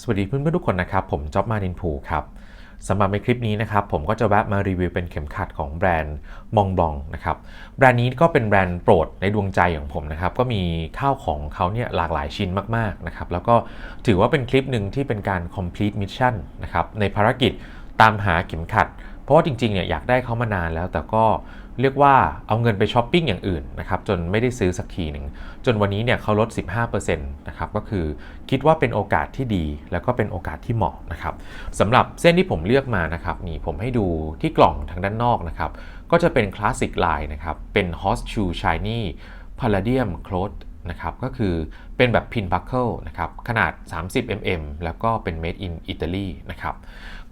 สวัสดีเพื่อนๆทุกคนนะครับ ผมจ๊อบมาดินผูครับสำหรับในคลิปนี้นะครับ ผมก็จะแวะมารีวิวเป็นเข็มขัดของแบรนด์มองบลองนะครับแบรนด์นี้ก็เป็นแบรนด์โปรดในดวงใจของผมนะครับ ก็มีข้าวของเขาเนี่ยหลากหลายชิ้นมากๆนะครับแล้วก็ถือว่าเป็นคลิปหนึ่งที่เป็นการ complete mission นะครับในภารกิจตามหาเข็มขัด เพราะว่าจริงๆเนี่ยอยากได้เขามานานแล้ว แต่ก็เรียกว่าเอาเงินไปช้อปปิ้งอย่างอื่นนะครับจนไม่ได้ซื้อสักทีหนึ่งจนวันนี้เนี่ยเขาลด 15%นะครับก็คือคิดว่าเป็นโอกาสที่ดี แล้วก็เป็นโอกาสที่เหมาะนะครับสำหรับเส้นที่ผมเลือกมานะครับนี่ผมให้ดูที่กล่องทางด้านนอกนะครับก็จะเป็นคลาสสิกลายนะครับเป็น Horseshoe Shiny Palladium Cloth นะครับก็คือเป็นแบบ pin buckle นะครับขนาด 30 mm แล้วก็เป็น made in Italy นะครับ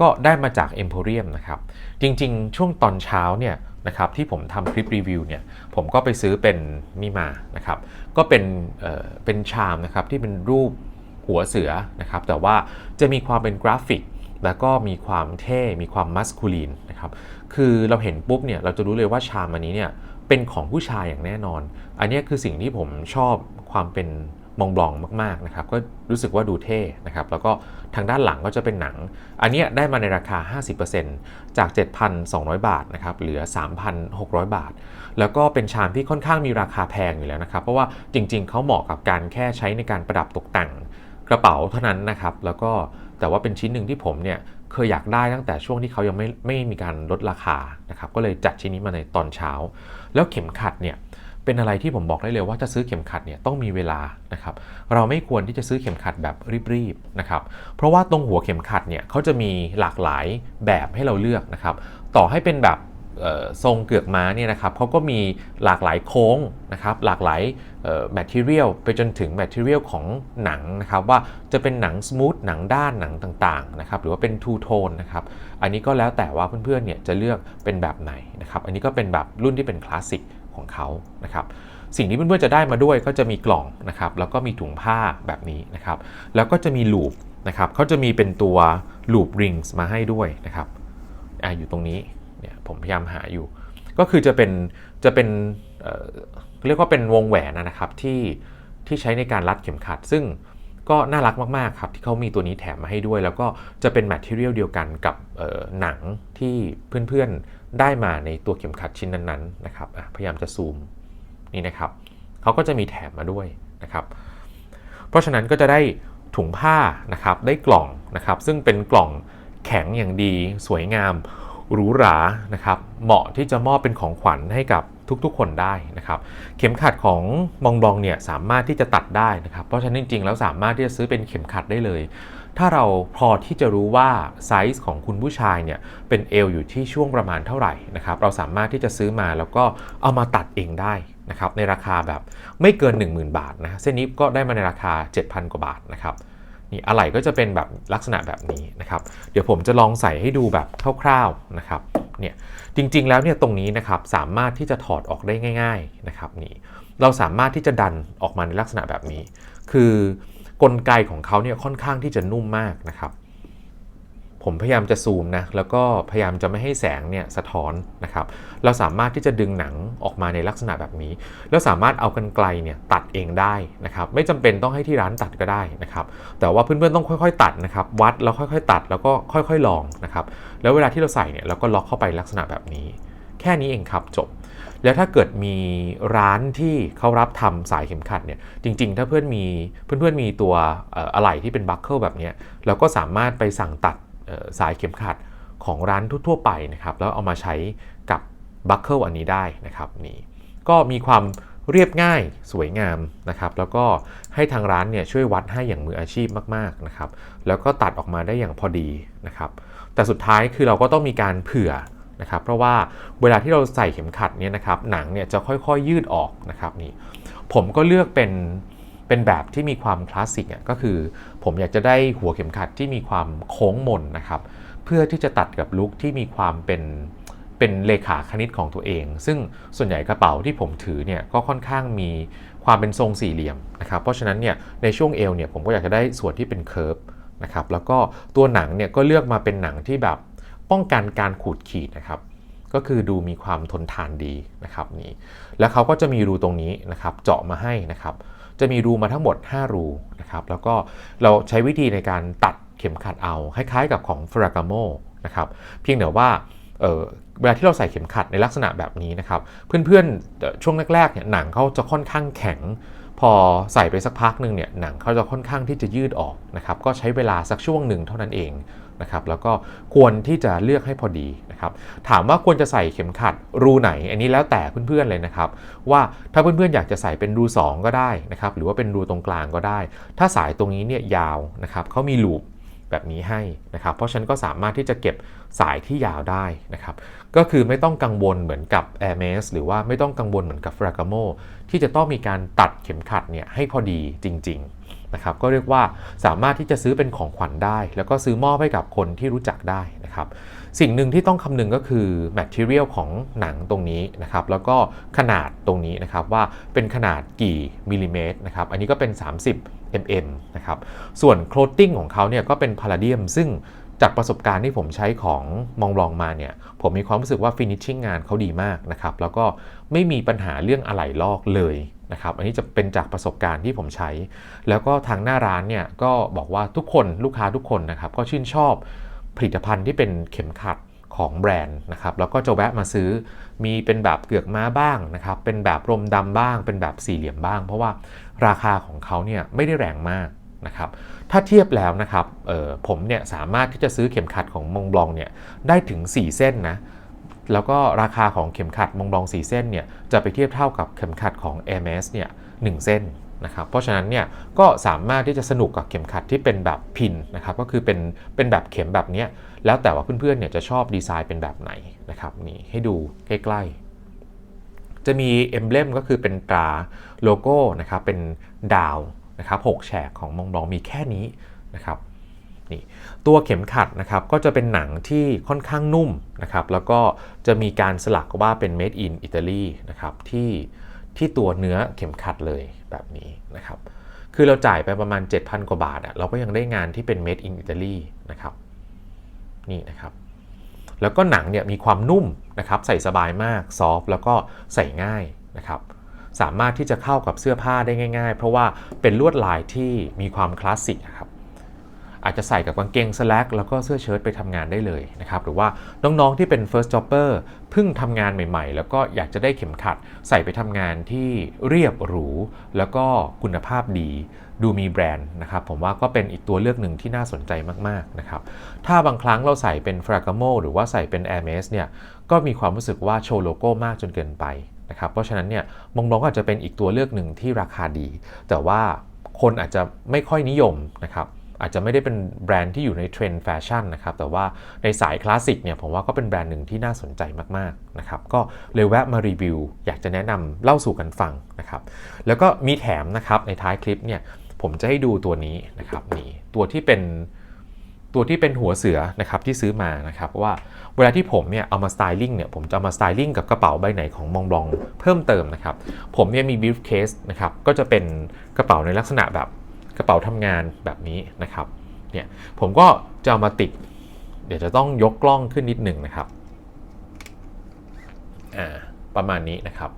ก็ได้มาจาก Emporium นะครับจริงๆ ช่วงตอนเช้าเนี่ยนะครับที่ผมทำคลิปรีวิวเนี่ยผมก็ไปซื้อเป็นนี่มานะครับก็เป็นเอ่อเป็นชามนะครับที่เป็นรูปหัวเสือนะครับแต่ว่าจะมีความเป็นกราฟิก แล้วก็มีความเท่ มีความมัสคูลีนนะครับคือเราเห็นปุ๊บเนี่ยเราจะรู้เลยว่าชามอันนี้เนี่ย เป็นของผู้ชายอย่างแน่นอน อันนี้คือสิ่งที่ผมชอบความเป็นมองบลองมากๆนะครับ ก็รู้สึกว่าดูเท่นะครับ แล้วก็ทางด้านหลังก็จะเป็นหนัง อันนี้ได้มาในราคา 50%จาก 7,200 บาทนะครับ เหลือ 3,600 บาท แล้วก็เป็นชามที่ค่อนข้างมีราคาแพงอยู่แล้วนะครับ เพราะว่าจริง ๆ เขาเหมาะกับการแค่ใช้ในการประดับตกแต่งกระเป๋าเท่านั้นนะครับ แล้วก็แต่ว่าเป็นชิ้นหนึ่งที่ผมเนี่ยเคยอยากได้ตั้งแต่ช่วงที่เขายังไม่ไม่มีการลดราคานะครับ ก็เลยจัดชิ้นนี้มาในตอนเช้า แล้วเข็มขัดเนี่ยเป็นอะไรที่ผมบอกได้เลยว่าจะซื้อเข็มขัดเนี่ยต้องมีเวลานะครับเราไม่ควรที่จะซื้อเข็มขัดแบบรีบๆนะครับเพราะว่าตรงหัวเข็มขัดเนี่ยเขาจะมีหลากหลายแบบให้เราเลือกนะครับต่อให้เป็นแบบ ทรงเกือกม้าเนี่ยนะครับเขาก็มีหลากหลายโค้งนะครับหลากหลายแมทเทียลไปจนถึงแมทเทียลของหนังนะครับว่าจะเป็นหนังสมูทหนังด้านหนังต่างๆนะครับหรือว่าเป็นทูโทนนะครับอันนี้ก็แล้วแต่ว่าเพื่อนๆเนี่ยจะเลือกเป็นแบบไหนนะครับอันนี้ก็เป็นแบบรุ่นที่เป็นคลาสสิกของเขานะครับสิ่งที่เพื่อนๆจะได้มาด้วยก็จะมีกล่องนะครับแล้วก็มีถุงผ้าแบบนี้นะครับแล้วก็จะมีลูปนะครับเขาจะมีเป็นตัวลูปริงส์มาให้ด้วยนะครับออยู่ตรงนี้ ผมพยายามหาอยู่ ก็คือจะเป็นจะเป็นเเรียกว่าเป็นวงแหวนนะครับที่ที่ใช้ในการรัดเข็มขัด ซึ่งก็น่ารักมาก ๆ ครับ ที่เขามีตัวนี้แถมมาให้ด้วย แล้วก็จะเป็นแมทเทอเรียลเดียวกันกับหนังที่เพื่อน ๆ ได้มาในตัวเข็มขัดชิ้นนั้น ๆ นะครับพยายามจะซูมนี่นะครับเขาก็จะมีแถมมาด้วยนะครับเพราะฉะนั้นก็จะได้ถุงผ้านะครับได้กล่องนะครับซึ่งเป็นกล่องแข็งอย่างดีสวยงาม หรูหรานะครับเหมาะที่จะมอบเป็นของขวัญให้กับทุกๆ คนได้นะครับ เข็มขัดของมองบองเนี่ยสามารถที่จะตัดได้นะครับ เพราะฉะนั้นจริงๆ แล้วสามารถที่จะซื้อเป็นเข็มขัดได้เลย ถ้าเราพอที่จะรู้ว่าไซส์ของคุณผู้ชายเนี่ยเป็นเอวอยู่ที่ช่วงประมาณเท่าไหร่นะครับ เราสามารถที่จะซื้อมาแล้วก็เอามาตัดเองได้นะครับในราคาแบบไม่เกิน 10,000 บาทนะเส้นนี้ก็ได้มาในราคา 7,000 กว่าบาทนะครับ นี่อะไหล่ก็จะเป็นแบบลักษณะแบบนี้นะครับ เดี๋ยวผมจะลองใส่ให้ดูแบบคร่าวๆนะครับเนี่ยจริงๆแล้วเนี่ยตรงนี้นะครับสามารถที่จะถอดออกได้ง่าย ๆนะครับนี่เราสามารถที่จะดันออกมาในลักษณะแบบนี้ คือกลไกของเขาเนี่ยค่อนข้างที่จะนุ่มมากนะครับ ผมพยายามจะซูมนะแล้วก็พยายามจะไม่ให้แสงเนี่ยสะท้อนนะครับ เราสามารถที่จะดึงหนังออกมาในลักษณะแบบนี้ แล้วสามารถเอากันไกลเนี่ยตัดเองได้นะครับ ไม่จำเป็นต้องให้ที่ร้านตัดก็ได้นะครับ แต่ว่าเพื่อนๆต้องค่อยๆ ตัดนะครับ วัดแล้วค่อยๆ ตัดแล้วก็ค่อยๆลองนะครับ แล้วเวลาที่เราใส่เนี่ยเราก็ล็อกเข้าไปลักษณะแบบนี้ แค่นี้เองครับจบแล้วถ้าเกิดมีร้านที่เขารับทำสายเข็มขัดเนี่ยจริง ๆ ถ้าเพื่อนมีเพื่อนๆมีตัวอะไหล่ที่เป็นบัคเกิลแบบนี้เราก็สามารถไปสั่งตัด สายเข็มขัดของร้านทั่วไปนะครับแล้วเอามาใช้กับบัคเกิลอันนี้ได้นะครับนี่ก็มีความเรียบง่ายสวยงามนะครับแล้วก็ให้ทางร้านเนี่ยช่วยวัดให้อย่างมืออาชีพมากๆนะครับแล้วก็ตัดออกมาได้อย่างพอดีนะครับแต่สุดท้ายคือเราก็ต้องมีการเผื่อนะครับเพราะว่าเวลาที่เราใส่เข็มขัดเนี่ยนะครับหนังเนี่ยจะค่อยๆยืดออกนะครับนี่ผมก็เลือกเป็น เป็นแบบที่มีความคลาสสิกอะก็คือ ผมอยากจะได้หัวเข็มขัดที่มีความโค้งมนนะครับ เพื่อที่จะตัดกับลุคที่มีความเป็นเป็นเลขาคณิตของตัวเอง ซึ่งส่วนใหญ่กระเป๋าที่ผมถือเนี่ยก็ค่อนข้างมีความเป็นทรงสี่เหลี่ยมนะครับ เพราะฉะนั้นเนี่ยในช่วงเอวเนี่ยผมก็อยากจะได้ส่วนที่เป็นเคิร์ฟนะครับ แล้วก็ตัวหนังเนี่ยก็เลือกมาเป็นหนังที่แบบป้องกันการขูดขีดนะครับ ก็คือดูมีความทนทานดีนะครับนี่ แล้วเขาก็จะมีรูตรงนี้นะครับ เจาะมาให้นะครับ จะมีรูมาทั้งหมด 5 รูนะครับแล้วก็เราใช้วิธีในการตัดเข็มขัดเอาคล้ายๆกับของ f ร r a g a m o นะครับเพียงแต่ว่าเเวลาที่เราใส่เข็มขัดในลักษณะแบบนี้นะครับ เพื่อนๆช่วงแรกๆเนี่ยหนังเขาจะค่อนข้างแข็ง พอใส่ไปสักพักหนึ่งเนี่ยหนังเขาจะค่อนข้างที่จะยืดออกนะครับก็ใช้เวลาสักช่วงหนึ่งเท่านั้นเอง นะครับแล้วก็ควรที่จะเลือกให้พอดีนะครับถามว่าควรจะใส่เข็มขัดรูไหน อันนี้แล้วแต่เพื่อนๆเลยนะครับว่าถ้าเพื่อนๆอยากจะใส่เป็นรู 2 ก็ได้นะครับหรือว่าเป็นรูตรงกลางก็ได้ ถ้าสายตรงนี้เนี่ยยาวนะครับเขามีลูปแบบนี้ให้นะครับ เพราะฉะนั้นก็สามารถที่จะเก็บสายที่ยาวได้นะครับ ก็คือไม่ต้องกังวลเหมือนกับ Air m a s หรือว่าไม่ต้องกังวลเหมือนกับ f r a g a m o ที่จะต้องมีการตัดเข็มขัดเนี่ยให้พอดีจริง ๆ นะครับก็เรียกว่าสามารถที่จะซื้อเป็นของขวัญได้ แล้วก็ซื้อมอบให้กับคนที่รู้จักได้นะครับสิ่งหนึ่งที่ต้องคำนึงก็คือ material ของหนังตรงนี้นะครับแล้วก็ขนาดตรงนี้นะครับว่าเป็นขนาดกี่มิลลิเมตรนะครับอันนี้ก็เป็น 30 mm นะครับส่วนโคลตติ้งของเขาเนี่ยก็เป็นพาราเดียมซึ่งจากประสบการณ์ที่ผมใช้ของมองลองมาเนี่ยผมมีความรู้สึกว่าฟินิชชิ่งงานเขาดีมากนะครับแล้วก็ไม่มีปัญหาเรื่องอะไหล่ลอกเลย นะครับอันนี้จะเป็นจากประสบการณ์ที่ผมใช้ แล้วก็ทางหน้าร้านเนี่ยก็บอกว่าทุกคนลูกค้าทุกคนนะครับก็ชื่นชอบผลิตภัณฑ์ที่เป็นเข็มขัดของแบรนด์นะครับแล้วก็จะแวะมาซื้อมีเป็นแบบเกือกม้าบ้างนะครับเป็นแบบรมดำบ้าง เป็นแบบสี่เหลี่ยมบ้าง เพราะว่าราคาของเขาเนี่ยไม่ได้แรงมากนะครับถ้าเทียบแล้วนะครับผมเนี่ยสามารถที่จะซื้อเข็มขัดของมงบลองเนี่ยได้ถึง 4 เส้นนะ แล้วก็ราคาของเข็มขัดมงบลอง 4 เส้นเนี่ยจะไปเทียบเท่ากับเข็มขัดของ MS เนี่ยหเส้นนะครับเพราะฉะนั้นเนี่ยก็สามารถที่จะสนุกกับเข็มขัดที่เป็นแบบพินนะครับก็คือเป็นเป็นแบบเข็มแบบนี้แล้วแต่ว่าเพื่อนๆเนี่ยจะชอบดีไซน์เป็นแบบไหนนะครับนี่ให้ดูใกล้ๆ จะมีเอมเบลมก็คือเป็นตราโลโก้นะครับเป็นดาวนะครับ6แฉกของมองบลองมีแค่นี้นะครับ นี่ตัวเข็มขัดนะครับก็จะเป็นหนังที่ค่อนข้างนุ่มนะครับแล้วก็จะมีการสลักว่าเป็น made in Italy นะครับที่ที่ตัวเนื้อเข็มขัดเลยแบบนี้นะครับคือเราจ่ายไปประมาณ 7,000 กว่าบาทอะเราก็ยังได้งานที่เป็น made in Italy นะครับนี่นะครับแล้วก็หนังเนี่ยมีความนุ่มนะครับใส่สบายมากซอฟแล้วก็ใส่ง่ายนะครับสามารถที่จะเข้ากับเสื้อผ้าได้ง่าย ๆ เพราะว่าเป็นลวดลายที่มีความคลาสสิกครับ อาจจะใส่กับกางเกงสแลกแล้วก็เสื้อเชิ้ตไปทำงานได้เลยนะครับหรือว่าน้องๆที่เป็น first jobber เพิ่งทำงานใหม่ๆ แล้วก็อยากจะได้เข็มขัดใส่ไปทำงานที่เรียบหรู แล้วก็คุณภาพดี ดูมีแบรนด์นะครับผมว่าก็เป็นอีกตัวเลือกหนึ่งที่น่าสนใจมากๆนะครับถ้าบางครั้งเราใส่เป็น Fragamo หรือว่าใส่เป็น Hermes เนี่ยก็มีความรู้สึกว่าโชว์โลโก้มากจนเกินไปนะครับเพราะฉะนั้นเนี่ยมองมองอาจจะเป็นอีกตัวเลือกหนึ่งที่ราคาดี แต่ว่าคนอาจจะไม่ค่อยนิยมนะครับ อาจจะไม่ได้เป็นแบรนด์ที่อยู่ในเทรนด์แฟชั่นนะครับ แต่ว่าในสายคลาสสิกเนี่ยผมว่าก็เป็นแบรนด์หนึ่งที่น่าสนใจมากๆนะครับ ก็เลยแวะมารีวิว อยากจะแนะนำเล่าสู่กันฟังนะครับ แล้วก็มีแถมนะครับในท้ายคลิปเนี่ยผมจะให้ดูตัวนี้นะครับนี่ตัวที่เป็นตัวที่เป็นหัวเสือนะครับที่ซื้อมานะครับว่าเวลาที่ผมเนี่ยเอามาสไตลิ่งเนี่ยผมจะเอามาสไตลิ่งกับกระเป๋าใบไหนของมองบลองเพิ่มเติมนะครับ ผมเนี่ยมีบิฟเคสนะครับก็จะเป็นกระเป๋าในลักษณะแบบ กระเป๋าทำงานแบบนี้นะครับเนี่ยผมก็จะเอามาติด เดี๋ยวจะต้องยกกล้องขึ้นนิดหนึ่งนะครับอ่าประมาณนี้นะครับ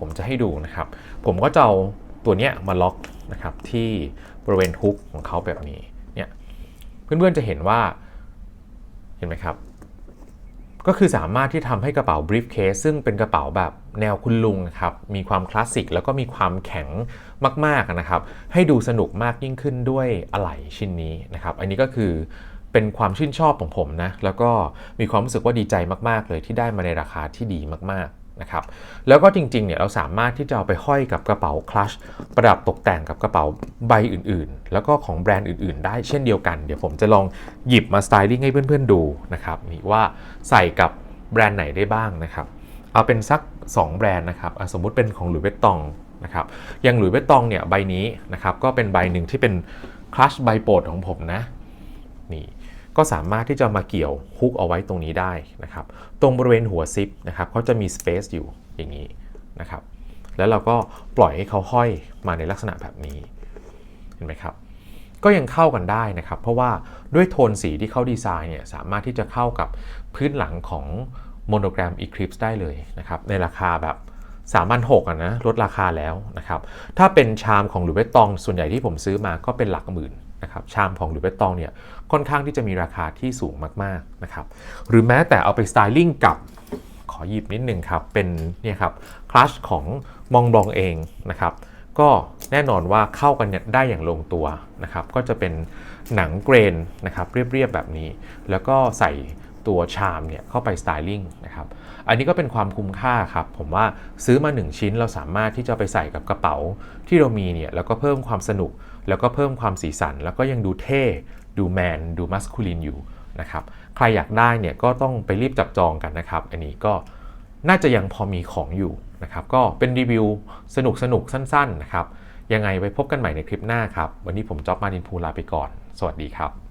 ผมจะให้ดูนะครับ ผมก็จะเอาตัวเนี้ยมาล็อกนะครับที่บริเวณฮุกของเขาแบบนี้เนี่ยเพื่อนๆจะเห็นว่าเห็นไหมครับ ก็คือสามารถที่ทำให้กระเป๋า briefcase ซึ่งเป็นกระเป๋าแบบแนวคุณลุงครับมีความคลาสสิกแล้วก็มีความแข็งมากๆนะครับ ให้ดูสนุกมากยิ่งขึ้นด้วยอะไหล่ชิ้นนี้นะครับ อันนี้ก็คือเป็นความชื่นชอบของผมนะ แล้วก็มีความรู้สึกว่าดีใจมากๆเลยที่ได้มาในราคาที่ดีมากๆ นะครับแล้วก็จริงๆเนี่ยเราสามารถที่จะเอาไปห้อยกับกระเป๋าคลัชประดับตกแต่งกับกระเป๋าใบอื่นๆ แล้วก็ของแบรนด์อื่นๆ ได้เช่นเดียวกัน เดี๋ยวผมจะลองหยิบมาสไตลิ่งให้เพื่อนๆดูนะครับนี่ว่าใส่กับแบรนด์ไหนได้บ้างนะครับเอาเป็นสัก 2 แบรนด์นะครับสมมุติเป็นของหลุยส์เวตตองนะครับอย่างหลุยส์เวตตองเนี่ยใบนี้นะครับก็เป็นใบหนึ่งที่เป็นคลัชใบโปรดของผมนะนี่ ก็สามารถที่จะมาเกี่ยวฮุกเอาไว้ตรงนี้ได้นะครับ ตรงบริเวณหัวซิปนะครับเขาจะมีสเปซอยู่อย่างนี้นะครับ แล้วเราก็ปล่อยให้เขาห้อยมาในลักษณะแบบนี้เห็นไหมครับ ก็ยังเข้ากันได้นะครับ เพราะว่าด้วยโทนสีที่เขาดีไซน์เนี่ยสามารถที่จะเข้ากับพื้นหลังของโมโนแกรม Eclipse ได้เลยนะครับ ในราคาแบบ3 6 0 0อะนะลดราคาแล้วนะครับ ถ้าเป็นชามของหลุยส์วิตตองส่วนใหญ่ที่ผมซื้อมาก็เป็นหลักหมื่น นะครับชามของหรือเปตตองเนี่ยค่อนข้างที่จะมีราคาที่สูงมากๆนะครับหรือแม้แต่เอาไปสไตลิ่งกับขอหยิบนิดนึงครับเป็นเนี่ยครับคลัชของมองบองเองนะครับก็แน่นอนว่าเข้ากันได้อย่างลงตัวนะครับก็จะเป็นหนังเกรนนะครับเรียบๆแบบนี้ แล้วก็ใส่ ตัวชามเนี่ยเข้าไปสไตลิ่งนะครับ อันนี้ก็เป็นความคุ้มค่าครับ ผมว่าซื้อมา 1 ชิ้นเราสามารถที่จะไปใส่กับกระเป๋าที่เรามีเนี่ยแล้วก็เพิ่มความสนุก แล้วก็เพิ่มความสีสัน แล้วก็ยังดูเท่ ดูแมน ดูมัสคูลินอยู่นะครับ ใครอยากได้เนี่ยก็ต้องไปรีบจับจองกันนะครับ อันนี้ก็น่าจะยังพอมีของอยู่นะครับ ก็เป็นรีวิวสนุกสนุกสั้นๆนะครับ ยังไงไปพบกันใหม่ในคลิปหน้าครับ วันนี้ผมจ๊อบมาดินพูลาไปก่อน สวัสดีครับ